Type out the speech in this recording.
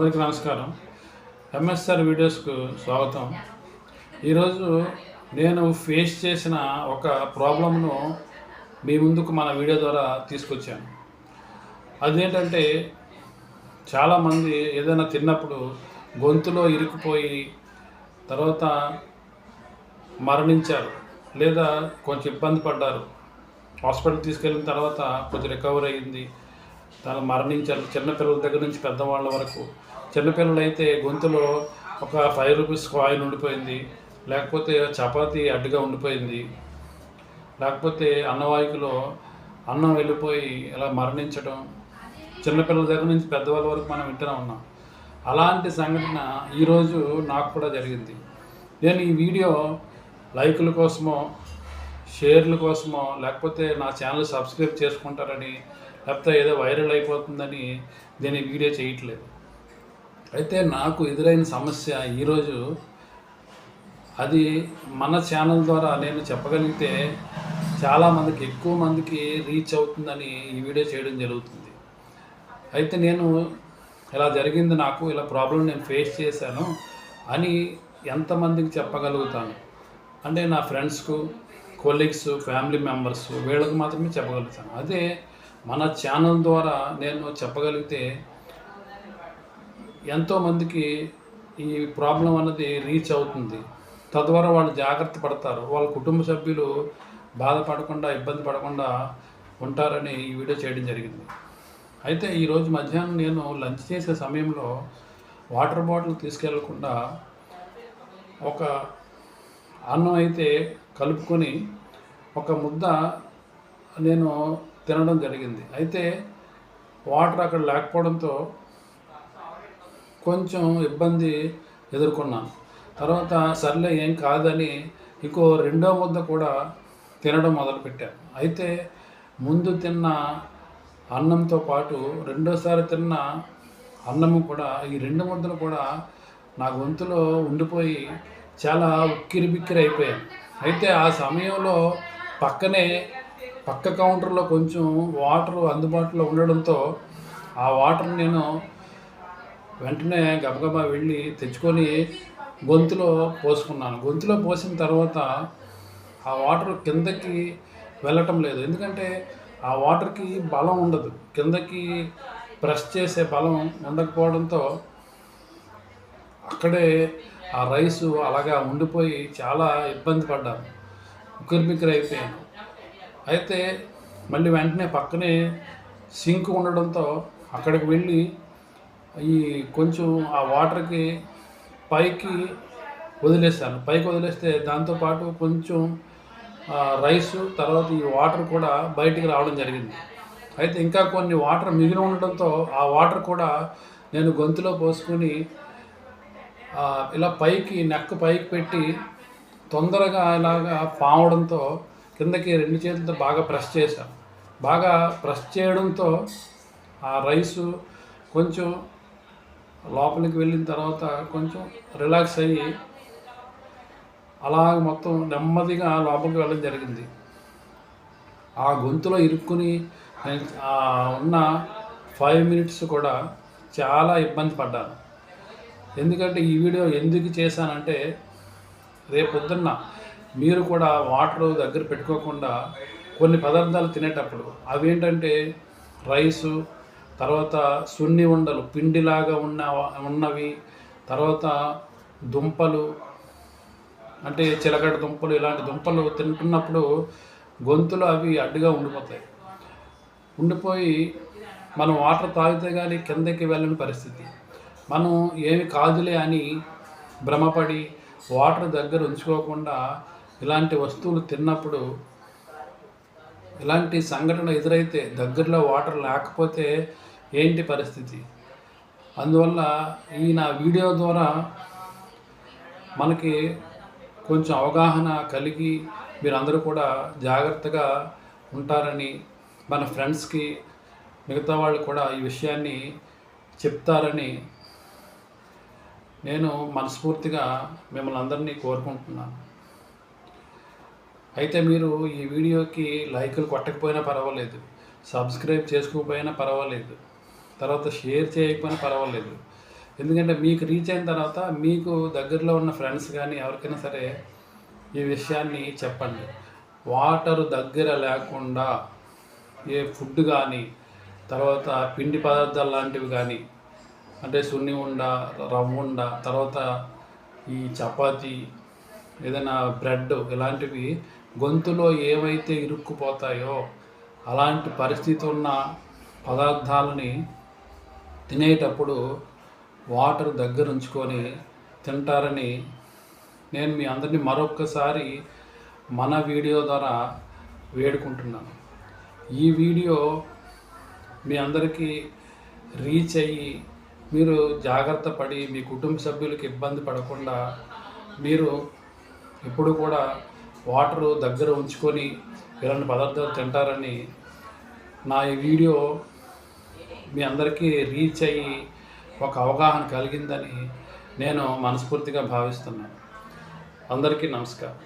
అందరికీ నమస్కారం. ఎంఎస్ఆర్ వీడియోస్కు స్వాగతం. ఈరోజు నేను ఫేస్ చేసిన ఒక ప్రాబ్లంను మీ ముందుకు మన వీడియో ద్వారా తీసుకొచ్చాను. అదేంటంటే చాలామంది ఏదైనా తిన్నప్పుడు గొంతులో ఇరుక్కుపోయి తర్వాత మరణించారు లేదా కొంచెం ఇబ్బంది పడ్డారు. హాస్పిటల్ తీసుకెళ్ళిన తర్వాత కొంచెం రికవర్ అయ్యింది. తను మరణించారు. చిన్నపిల్లల దగ్గర నుంచి పెద్దవాళ్ళ వరకు. చిన్నపిల్లలు అయితే గొంతులో ఒక ఫైవ్ రూపీస్ కాయిన్ ఉండిపోయింది. లేకపోతే చపాతీ అడ్డుగా ఉండిపోయింది. లేకపోతే అన్నవాయుకులో అన్నం వెళ్ళిపోయి ఇలా మరణించడం చిన్నపిల్లల దగ్గర నుంచి పెద్దవాళ్ళ వరకు మనం వింటూనే ఉన్నాం. అలాంటి సంఘటన ఈరోజు నాకు కూడా జరిగింది. నేను ఈ వీడియో లైకుల కోసమో షేర్ల కోసమో లేకపోతే నా ఛానల్ సబ్స్క్రైబ్ చేసుకుంటారని లేకపోతే ఏదో వైరల్ అయిపోతుందని నేను ఈ వీడియో చేయట్లేదు. అయితే నాకు ఎదురైన సమస్య ఈరోజు అది మన ఛానల్ ద్వారా నేను చెప్పగలిగితే చాలామందికి ఎక్కువ మందికి రీచ్ అవుతుందని ఈ వీడియో చేయడం జరుగుతుంది. అయితే నేను ఇలా జరిగింది నాకు ఇలా ప్రాబ్లం నేను ఫేస్ చేశాను అని ఎంతమందికి చెప్పగలుగుతాను? అంటే నా ఫ్రెండ్స్కు కొలీగ్స్ ఫ్యామిలీ మెంబర్స్ వీళ్ళకి మాత్రమే చెప్పగలుగుతాను. అదే మన ఛానల్ ద్వారా నేను చెప్పగలిగితే ఎంతోమందికి ఈ ప్రాబ్లం అన్నది రీచ్ అవుతుంది. తద్వారా వాళ్ళు జాగ్రత్త పడతారు. వాళ్ళ కుటుంబ సభ్యులు బాధపడకుండా ఇబ్బంది పడకుండా ఉంటారని ఈ వీడియో చేయడం జరిగింది. అయితే ఈరోజు మధ్యాహ్నం నేను లంచ్ చేసే సమయంలో వాటర్ బాటిల్ తీసుకెళ్ళకుండా ఒక అన్నం అయితే కలుపుకొని ఒక ముద్ద నేను తినడం జరిగింది. అయితే వాటర్ అక్కడ లేకపోవడంతో కొంచెం ఇబ్బంది ఎదుర్కొన్నాను. తర్వాత సర్లే ఏం కాదని ఇంకో రెండో ముద్ద కూడా తినడం మొదలుపెట్టాను. అయితే ముందు తిన్న అన్నంతో పాటు రెండోసారి తిన్న అన్నము కూడా ఈ రెండు ముద్దలు కూడా నా గొంతులో ఉండిపోయి చాలా ఉక్కిరి బిక్కిరి అయిపోయాను అయితే ఆ సమయంలో పక్కనే పక్క కౌంటర్లో కొంచెం వాటర్ అందుబాటులో ఉండడంతో ఆ వాటర్ నేను వెంటనే గబగబా వెళ్ళి తెచ్చుకొని గొంతులో పోసుకున్నాను. గొంతులో పోసిన తర్వాత ఆ వాటర్ కిందకి వెళ్ళటం లేదు. ఎందుకంటే ఆ వాటర్కి బలం ఉండదు. కిందకి ప్రెస్ చేసే బలం ఉండకపోవడంతో అక్కడే ఆ రైసు అలాగా ఉండిపోయి చాలా ఇబ్బంది పడ్డాను. ఉక్కిరిమిక్కిరి అయిపోయాను. అయితే మళ్ళీ వెంటనే పక్కనే సింక్ ఉండడంతో అక్కడికి వెళ్ళి ఈ కొంచెం ఆ వాటర్కి పైకి వదిలేస్తాను పైకి వదిలేస్తే దాంతోపాటు కొంచెం రైసు తర్వాత ఈ వాటర్ కూడా బయటికి రావడం జరిగింది. అయితే ఇంకా కొన్ని వాటర్ మిగిలి ఉండడంతో ఆ వాటర్ కూడా నేను గొంతులో పోసుకొని ఇలా పైకి నెక్ పైకి పెట్టి తొందరగా ఇలాగా పావడంతో కిందకి రెండు చేతులతో బాగా ప్రెస్ చేశాను. బాగా ప్రెస్ చేయడంతో ఆ రైసు కొంచెం లోపలికి వెళ్ళిన తర్వాత కొంచెం రిలాక్స్ అయ్యి అలా మొత్తం నెమ్మదిగా లోపలికి వెళ్ళడం జరిగింది. ఆ గొంతులో ఇరుక్కుని నేను ఉన్న ఫైవ్ మినిట్స్ కూడా చాలా ఇబ్బంది పడ్డాను. ఎందుకంటే ఈ వీడియో ఎందుకు చేశానంటే రేపు పొద్దున్న మీరు కూడా వాటర్ దగ్గర పెట్టుకోకుండా కొన్ని పదార్థాలు తినేటప్పుడు అవి ఏంటంటే రైసు తర్వాత సున్ని ఉండలు పిండిలాగా ఉన్న ఉన్నవి తర్వాత దుంపలు అంటే చిలకడ దుంపలు ఇలాంటి దుంపలు తింటున్నప్పుడు గొంతులు అవి అడ్డుగా ఉండిపోతాయి. ఉండిపోయి మనం వాటర్ తాగితే కానీ కిందకి వెళ్ళని పరిస్థితి. మనం ఏమి కాదులే అని భ్రమపడి వాటర్ దగ్గర ఉంచుకోకుండా ఇలాంటి వస్తువులు తిన్నప్పుడు ఇలాంటి సంఘటన ఎదురైతే దగ్గరలో వాటర్ లేకపోతే ఏంటి పరిస్థితి? అందువల్ల ఈ నా వీడియో ద్వారా మనకి కొంచెం అవగాహన కలిగి మీరందరూ కూడా జాగ్రత్తగా ఉంటారని మన ఫ్రెండ్స్కి మిగతా వాళ్ళు కూడా ఈ విషయాన్ని చెప్తారని నేను మనస్ఫూర్తిగా మిమ్మల్ని అందరినీ కోరుకుంటున్నాను. అయితే మీరు ఈ వీడియోకి లైకులు కొట్టకపోయినా పర్వాలేదు. సబ్స్క్రైబ్ చేసుకోకపోయినా పర్వాలేదు. తర్వాత షేర్ చేయకపోయినా పర్వాలేదు. ఎందుకంటే మీకు రీచ్ అయిన తర్వాత మీకు దగ్గరలో ఉన్న ఫ్రెండ్స్ కానీ ఎవరికైనా సరే ఈ విషయాన్ని చెప్పండి. వాటర్ దగ్గర లేకుండా ఏ ఫుడ్ కానీ తర్వాత పిండి పదార్థాలు లాంటివి కానీ అంటే సున్ని ఉండ రవ్వ ఉండ తర్వాత ఈ చపాతీ ఏదైనా బ్రెడ్ ఇలాంటివి గొంతులో ఏవైతే ఇరుక్కుపోతాయో అలాంటి పరిస్థితి ఉన్న పదార్థాలని తినేటప్పుడు వాటర్ దగ్గర ఉంచుకొని తింటారని నేను మీ అందరినీ మరొక్కసారి మన వీడియో ద్వారా వేడుకుంటున్నాను. ఈ వీడియో మీ అందరికీ రీచ్ అయ్యి మీరు జాగ్రత్త పడి మీ కుటుంబ సభ్యులకి ఇబ్బంది పడకుండా మీరు ఎప్పుడు కూడా వాటర్ దగ్గర ఉంచుకొని ఇలాంటి పదార్థాలు తింటారని నా ఈ వీడియో మీ అందరికీ రీచ్ అయ్యి ఒక అవగాహన కలిగిందని నేను మనస్ఫూర్తిగా భావిస్తున్నాను. అందరికీ నమస్కారం.